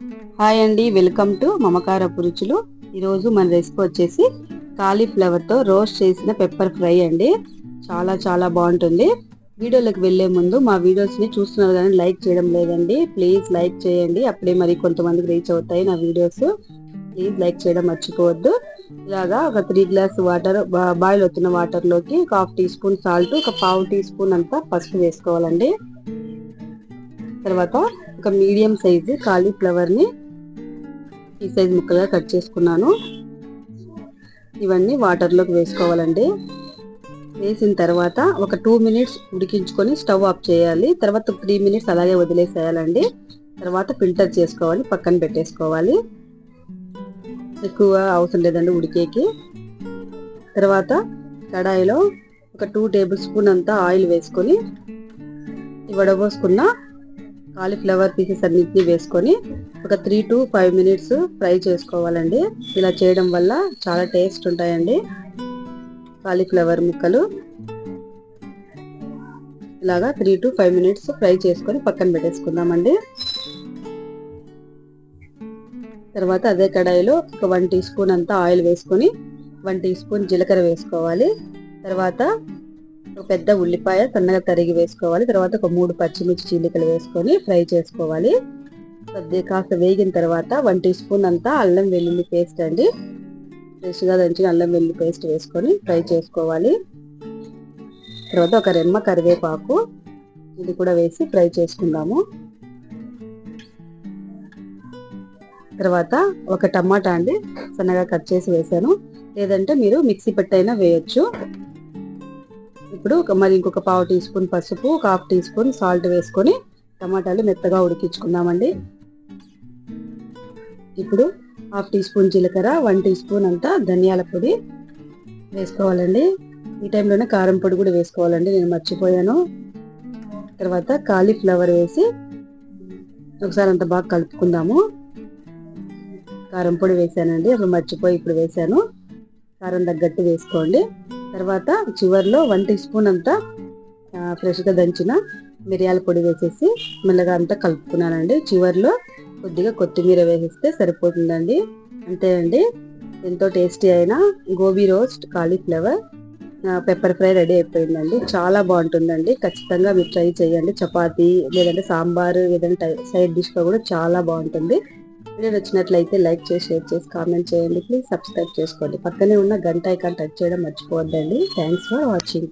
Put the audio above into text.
Hi అండి welcome to మమకార పురుచులు ఈరోజు మన రెసిపీ వచ్చేసి కాలీఫ్లవర్తో రోస్ట్ చేసిన పెప్పర్ ఫ్రై అండి. చాలా చాలా బాగుంటుంది. వీడియోలకు వెళ్ళే ముందు మా వీడియోస్ని చూస్తున్నారు కానీ లైక్ చేయడం లేదండి. ప్లీజ్ లైక్ చేయండి. అప్పుడే మరి కొంతమందికి రీచ్ అవుతాయి నా వీడియోస్ ప్లీజ్ లైక్ చేయడం మర్చిపోవద్దు. ఇలాగా ఒక త్రీ గ్లాస్ వాటర్ బాయిల్ అవుతున్న వాటర్లోకి ఒక హాఫ్ టీ స్పూన్ సాల్ట్ ఒక పావు టీ స్పూన్ అంతా పసుపు వేసుకోవాలండి. తర్వాత ఒక మీడియం సైజు కాలీఫ్లవర్ని ఈ సైజ్ ముక్కలుగా కట్ చేసుకున్నాను. ఇవన్నీ వాటర్లోకి వేసుకోవాలండి. వేసిన తర్వాత ఒక టూ మినిట్స్ ఉడికించుకొని స్టవ్ ఆఫ్ చేయాలి. తర్వాత త్రీ మినిట్స్ అలాగే వదిలేసేయాలండి. తర్వాత ఫిల్టర్ చేసుకోవాలి పక్కన పెట్టేసుకోవాలి. ఎక్కువ అవసరం లేదండి ఉడికేకి. తర్వాత కడాయిలో ఒక టూ టేబుల్ స్పూన్ అంతా ఆయిల్ వేసుకొని వడబోసుకున్న కాలీఫ్లవర్ పీసెస్ అన్నింటినీ వేసుకొని ఒక three to five minutes fry చేసుకోవాలండి. ఇలా చేయడం వల్ల చాలా టేస్ట్ ఉంటాయండి. కాలీఫ్లవర్ ముక్కలు. ఇలాగా three to five minutes fry చేసుకొని పక్కన పెట్టేసుకుందామండి. తర్వాత అదే కడాయిలో ఒక వన్ టీ స్పూన్ అంతా ఆయిల్ వేసుకొని వన్ టీ స్పూన్ జీలకర్ర వేసుకోవాలి. తర్వాత ఒక పెద్ద ఉల్లిపాయ సన్నగా తరిగి వేసుకోవాలి. తర్వాత ఒక మూడు పచ్చిమిర్చి చీలికలు వేసుకొని ఫ్రై చేసుకోవాలి. కొద్దిగా కాస్త వేగిన తర్వాత వన్ టీ స్పూన్ అంతా అల్లం వెల్లుల్లి పేస్ట్ అండి. ఫ్రెష్గా దంచిన అల్లం వెల్లుల్లి పేస్ట్ వేసుకొని ఫ్రై చేసుకోవాలి. తర్వాత ఒక రెమ్మ కరివేపాకు ఇది కూడా వేసి ఫ్రై చేసుకుందాము. తర్వాత ఒక టమాటా అండి సన్నగా కట్ చేసి వేసాను. లేదంటే మీరు మిక్సీ పెట్టైనా వేయొచ్చు. ఇప్పుడు మరి ఇంకొక పావు టీ స్పూన్ పసుపు ఒక హాఫ్ టీ స్పూన్ సాల్ట్ వేసుకొని టమాటాలు మెత్తగా ఉడికించుకుందామండి. ఇప్పుడు హాఫ్ టీ స్పూన్ జీలకర్ర వన్ టీ స్పూన్ అంతా ధనియాల పొడి వేసుకోవాలండి. ఈ టైంలోనే కారం పొడి కూడా వేసుకోవాలండి నేను మర్చిపోయాను. తర్వాత కాలీఫ్లవర్ వేసి ఒకసారి అంత బాగా కలుపుకుందాము. కారం పొడి వేసానండి అప్పుడు మర్చిపోయి ఇప్పుడు వేసాను. కారం తగ్గట్టు వేసుకోండి. తర్వాత చివరిలో వన్ టీ స్పూన్ అంతా ఫ్రెష్గా దంచిన మిరియాల పొడి వేసేసి మెల్లగా అంతా కలుపుకున్నానండి. చివరిలో కొద్దిగా కొత్తిమీర వేసేస్తే సరిపోతుందండి. అంతే అండి ఎంతో టేస్టీ అయిన gobi roast cauliflower pepper fry ready అయిపోయిందండి. చాలా బాగుంటుందండి. ఖచ్చితంగా మీరు ట్రై చేయండి. చపాతీ లేదంటే సాంబార్ ఏదైనా సైడ్ డిష్గా కూడా చాలా బాగుంటుంది. వీడియో నచ్చినట్లయితే లైక్ చేసి షేర్ చేసి కామెంట్ చేయండి. ప్లీజ్ సబ్స్క్రైబ్ చేసుకోండి. పక్కనే ఉన్న గంట ఐకాన్ టచ్ చేయడం మర్చిపోవద్దండి. Thanks for watching.